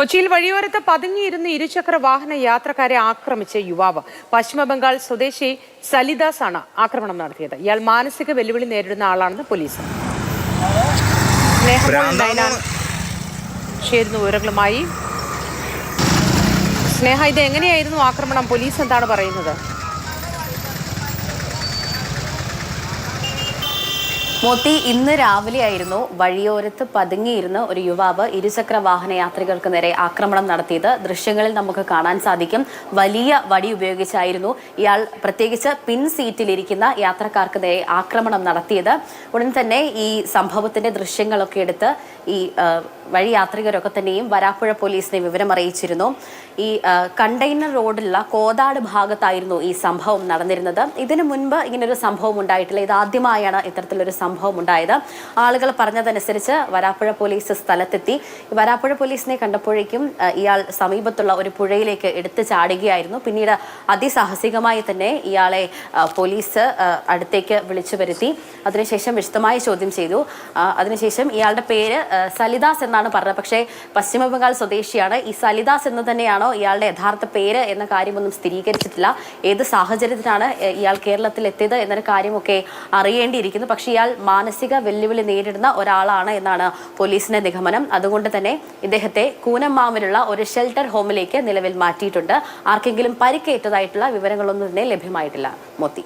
കൊച്ചിയിൽ വഴിയോരത്ത് പതുങ്ങിയിരുന്ന് ഇരുചക്ര വാഹന യാത്രക്കാരെ ആക്രമിച്ച യുവാവ്. പശ്ചിമബംഗാൾ സ്വദേശി സലിദാസ് ആണ് ആക്രമണം നടത്തിയത്. ഇയാൾ മാനസിക വെല്ലുവിളി നേരിടുന്ന ആളാണെന്ന് പോലീസ്. ചേരുന്ന വിവരങ്ങളുമായി. സ്നേഹ ഇത് എങ്ങനെയായിരുന്നു ആക്രമണം? പോലീസ് എന്താണ് പറയുന്നത്? മോത്തി ഇന്ന് രാവിലെയായിരുന്നു വഴിയോരത്ത് പതുങ്ങിയിരുന്ന ഒരു യുവാവ് ഇരുചക്ര വാഹന യാത്രികർക്ക് നേരെ ആക്രമണം നടത്തിയത്. ദൃശ്യങ്ങളിൽ നമുക്ക് കാണാൻ സാധിക്കും. വലിയ വടി ഉപയോഗിച്ചായിരുന്നു ഇയാൾ പ്രത്യേകിച്ച് പിൻ സീറ്റിലിരിക്കുന്ന യാത്രക്കാർക്ക് നേരെ ആക്രമണം നടത്തിയത്. ഉടൻ തന്നെ ഈ സംഭവത്തിന്റെ ദൃശ്യങ്ങളൊക്കെ എടുത്ത് ഈ വഴി യാത്രികരൊക്കെ തന്നെയും വരാപ്പുഴ പോലീസിനെ വിവരം അറിയിച്ചിരുന്നു. ഈ കണ്ടെയ്നർ റോഡിലുള്ള കോതാട് ഭാഗത്തായിരുന്നു ഈ സംഭവം നടന്നിരുന്നത്. ഇതിനു മുൻപ് ഇങ്ങനൊരു സംഭവം ഉണ്ടായിട്ടില്ല. ഇത് ആദ്യമായാണ് ഇത്തരത്തിലൊരു സംഭവം ഉണ്ടായത്. ആളുകൾ പറഞ്ഞതനുസരിച്ച് വരാപ്പുഴ പോലീസ് സ്ഥലത്തെത്തി. വരാപ്പുഴ പോലീസിനെ കണ്ടപ്പോഴേക്കും ഇയാൾ സമീപത്തുള്ള ഒരു പുഴയിലേക്ക് എടുത്തു ചാടുകയായിരുന്നു. പിന്നീട് അതിസാഹസികമായി തന്നെ ഇയാളെ പോലീസ് അടുത്തേക്ക് വിളിച്ചു വരുത്തി. അതിനുശേഷം വിശദമായ ചോദ്യം ചെയ്തു. അതിനുശേഷം ഇയാളുടെ പേര് സലിദാസ് എന്നാണ് പറഞ്ഞത്. പക്ഷേ പശ്ചിമ ബംഗാൾ സ്വദേശിയാണ്. ഈ സലിദാസ് എന്ന് തന്നെയാണോ ഇയാളുടെ യഥാർത്ഥ പേര് എന്ന കാര്യമൊന്നും സ്ഥിരീകരിച്ചിട്ടില്ല. ഏത് സാഹചര്യത്തിലാണ് ഇയാൾ കേരളത്തിൽ എത്തിയത് എന്നൊരു കാര്യമൊക്കെ അറിയേണ്ടിയിരിക്കുന്നു. പക്ഷേ ഇയാൾ മാനസിക വെല്ലുവിളി നേരിടുന്ന ഒരാളാണ് എന്നാണ് പോലീസിന്റെ നിഗമനം. അതുകൊണ്ട് തന്നെ ഇദ്ദേഹത്തെ കൂനമ്മാവിലുള്ള ഒരു ഷെൽട്ടർ ഹോമിലേക്ക് നിലവിൽ മാറ്റിയിട്ടുണ്ട്. ആർക്കെങ്കിലും പരിക്കേറ്റതായിട്ടുള്ള വിവരങ്ങളൊന്നും തന്നെ ലഭ്യമായിട്ടില്ല. മോത്തി.